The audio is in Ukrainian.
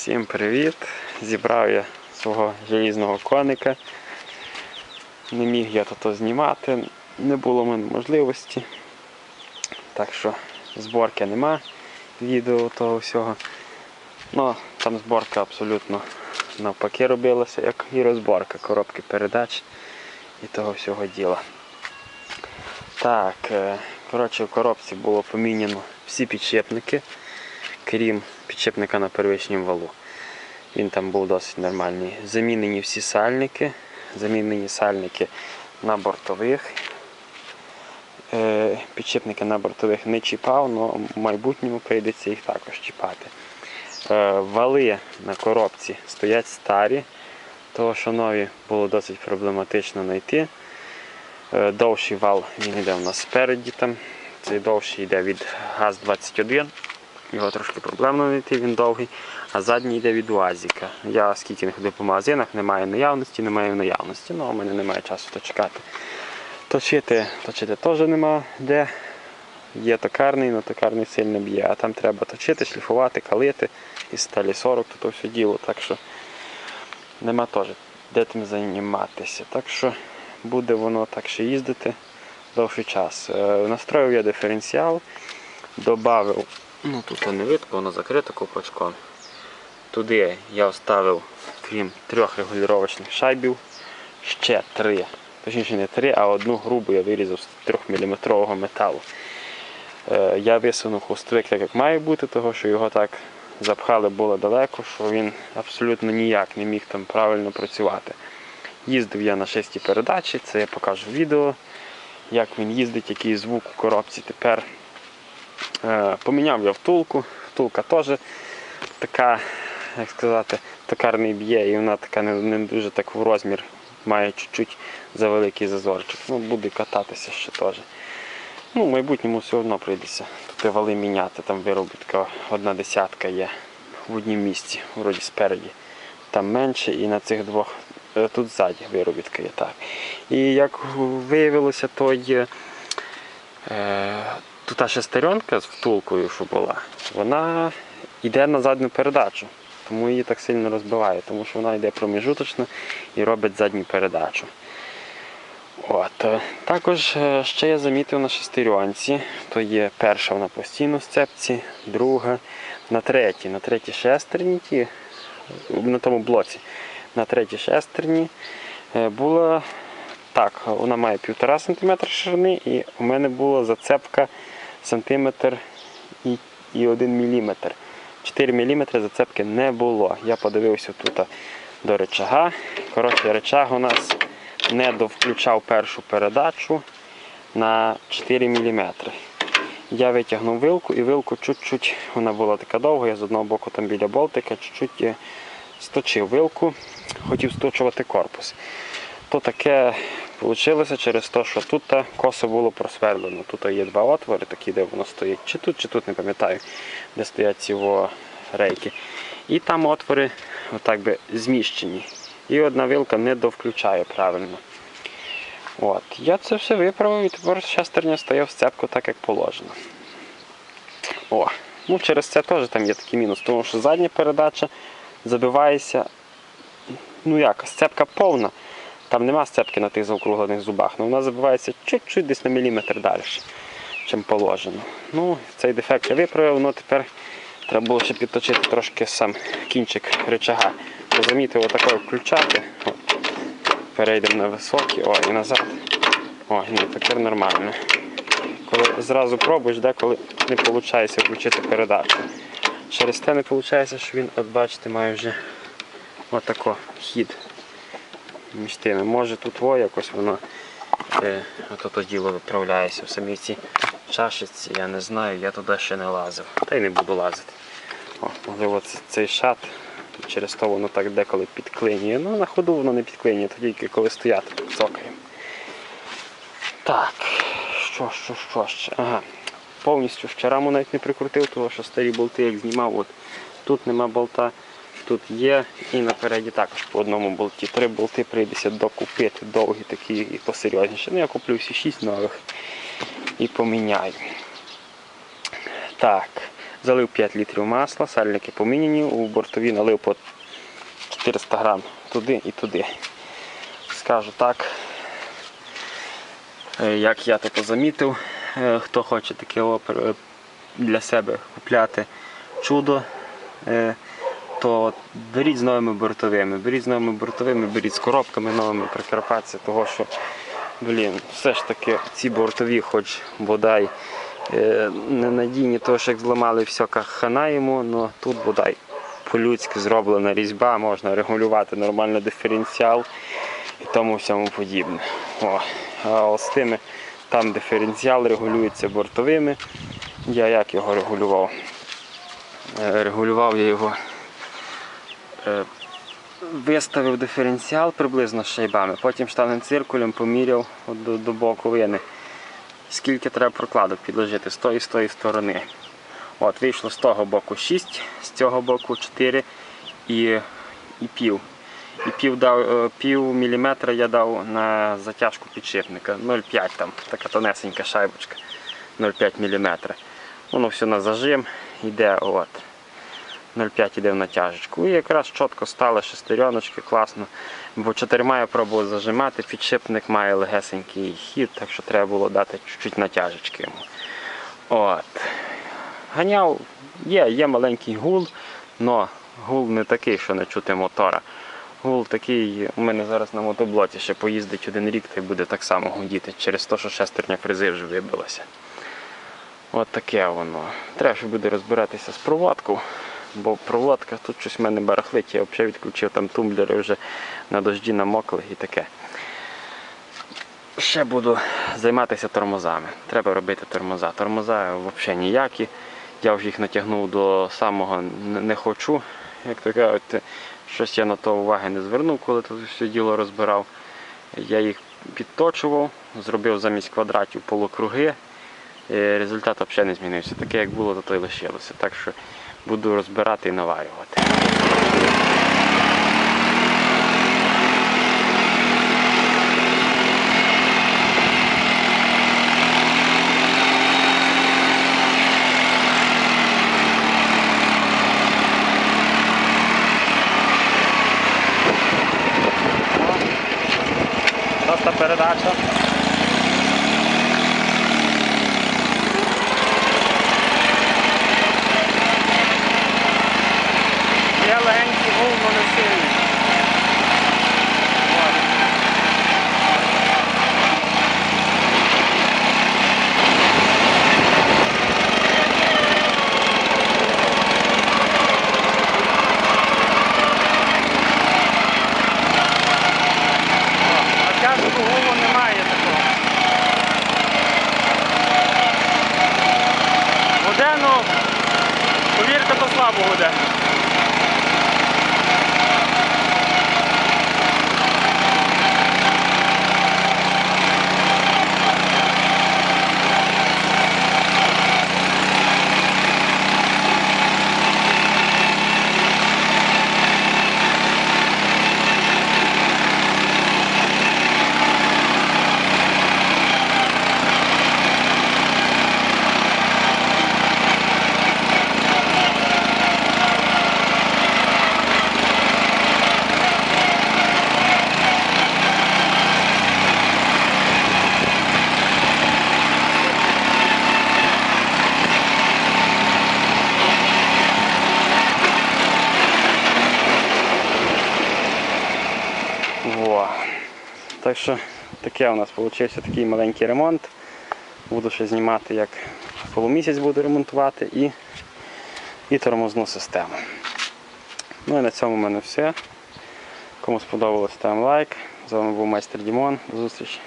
Всім привіт! Зібрав я свого желізного коника. Не міг я то знімати, не було в мене можливості. Так що зборки нема відео того всього. Ну, там зборка абсолютно навпаки робилася, як і розборка коробки передач і того всього діла. Так, е, коротше, в коробці було поміняно всі підшипники, крім підшипника на первичнім валу. Він там був досить нормальний. Замінені всі сальники, замінені сальники на бортових. Е, Підшипники на бортових не чіпав, але в майбутньому прийдеться їх також чіпати. Е, Вали на коробці стоять старі, того що нові було досить проблематично знайти. Е, Довший вал він йде у нас спереді. Там. Цей довший йде від ГАЗ-21. Його трошки проблемно знайти, він довгий. А задній йде від УАЗіка. Я скільки не ходив по магазинах, немає наявності, немає наявності. Ну, а в мене немає часу то чекати. Точити, точити теж нема де. Є токарний, але токарний сильно б'є, а там треба точити, шліфувати, калити із сталі 40, то, то все діло. Так що нема теж де тим займатися. Так що буде воно так ще їздити довший час. Е, Настроїв я диференціал, додав, ну тут не видко, воно закрито ковпачком. Туди я вставив, крім трьох регулювачних шайбів, ще три. Точніше не три, а одну грубу я вирізав з 3-мм металу. Е, Я висунув хвостовик так, як має бути, того що його так запхали було далеко, що він абсолютно ніяк не міг там правильно працювати. Їздив я на шестій передачі, це я покажу в відео, як він їздить, який звук у коробці тепер. Е, Поміняв я втулку, втулка теж така, як сказати, токарний б'є, і вона така не, не дуже так в розмір, має чуть-чуть завеликий зазорчик. Ну, буде кататися ще теж. Ну, в майбутньому все одно прийдеться тут вали міняти, там виробітка одна десятка є в однім місці, вроді спереді. Там менше і на цих двох е, тут ззаді виробітка є так. І як виявилося, то є тут та шестеренка з втулкою, що була, вона йде на задню передачу. Тому її так сильно розбиває, тому що вона йде проміжуточно і робить задню передачу. От. е, Також е, ще я замітив на шестеренці, то є перша вона постійно в сцепці, друга, на третій, на третій шестерні, на тому блоці, на третій шестерні е, була так, вона має 1,5 см ширини і у мене була зацепка сантиметр і, і 1 мм. 4 мм зацепки не було. Я подивився тут до речага. Коротше, речаг у нас не довключав першу передачу на 4 мм. Я витягнув вилку і вилку чуть-чуть, вона була така довга, я з одного боку там біля болтика, чуть-чуть е, сточив вилку, хотів сточувати корпус. То таке вийшло через те, що тут косо було просверлено. Тут є два отвори, такі, де воно стоїть. Чи тут, чи тут, не пам'ятаю, де стоять ці рейки. І там отвори отак би зміщені. І одна вилка не довключає правильно. От. Я це все виправив і тепер шестерня стає в сцепку так, як положено. О, ну через це теж там є такий мінус, тому що задня передача забивається. Ну як, сцепка повна. Там нема сцепки на тих заокруглених зубах, але вона забивається чуть-чуть десь на міліметр далі, чим положено. Ну, цей дефект я виправив, але тепер треба було ще підточити трошки сам кінчик рычага. Бо замітив отако включати. О, перейдемо на високі, о, і назад. О, ні, тепер нормально. Коли зразу пробуєш, деколи не виходить включити передачу. Через те не виходить, що він, от бачите, має вже отако хід між. Може тут во якось воно е, ото то діло виправляється в самій цій чашечці, я не знаю, я туди ще не лазив. Та й не буду лазити. О, можливо, цей шат, через то воно так деколи підклинює. Ну, на ходу воно не підклинює, то тільки коли стояти цокаємо. Так, що, що, що ще? Ага. Повністю раму навіть не прикрутив, тому що старі болти як знімав, от тут нема болта, тут є і напереді також по одному болті. Три болти прийдеться докупити, довгі такі і посерйозніші. Ну я куплю всі шість нових і поміняю. Так. залив 5 літрів масла, сальники поміняні, у бортові налив по 400 грам туди і туди. Скажу так, е, як я тако замітив, е, хто хоче таке опер- е, для себе купляти чудо, то беріть з новими бортовими. Беріть з новими бортовими, беріть з коробками новими Прикарпатці, того що, блін, все ж таки ці бортові, хоч бодай е, ненадійні, того що як зламали все хана йому, але тут бодай по-людськи зроблена різьба, можна регулювати нормально диференціал і тому всьому подібне. О, а з тими там диференціал регулюється бортовими. Я як його регулював? Е, Регулював я його, виставив диференціал приблизно шайбами, потім штанним циркулем поміряв до, до боку вини, скільки треба прокладок підложити з тої з тої сторони. От, вийшло з того боку 6, з цього боку 4 і, і пів. І пів, дав, е, пів міліметра я дав на затяжку підшипника. 0,5 там, така тонесенька шайбочка. 0,5 міліметра. Воно все на зажим йде. От. 0,5 йде в натяжечку. І якраз чітко стали шестереночки, класно. Бо чотирма я пробував зажимати, підшипник має легесенький хід, так що треба було дати чуть-чуть натяжечки йому. От. Ганяв, є, є маленький гул, але гул не такий, що не чути мотора. Гул такий, у мене зараз на мотоблоці ще поїздить один рік, та й буде так само гудіти через те, що шестерня фрези вже вибилася. От таке воно. Треба ще буде розбиратися з проводкою, бо проводка тут щось в мене барахлить, я взагалі відключив там тумблери вже на дожді намокли і таке. Ще буду займатися тормозами. Треба робити тормоза. Тормоза взагалі ніякі. Я вже їх натягнув до самого не хочу. Як то кажуть, щось я на то уваги не звернув, коли тут все діло розбирав. Я їх підточував, зробив замість квадратів полукруги. Е, Результат взагалі не змінився. Таке як було, то й лишилося. Так що буду розбирати і наварювати. Передача. Є легенький гул, але не сильний. От. А тяжкого гулу немає такого. Буде, ну, повірте, то слабо буде. Во. Так що таке у нас вийшов такий маленький ремонт. Буду ще знімати, як полумісяць буду ремонтувати і, і тормозну систему. Ну і на цьому в мене все. Кому сподобалось, ставимо лайк. З вами був майстер Дімон. До зустрічі.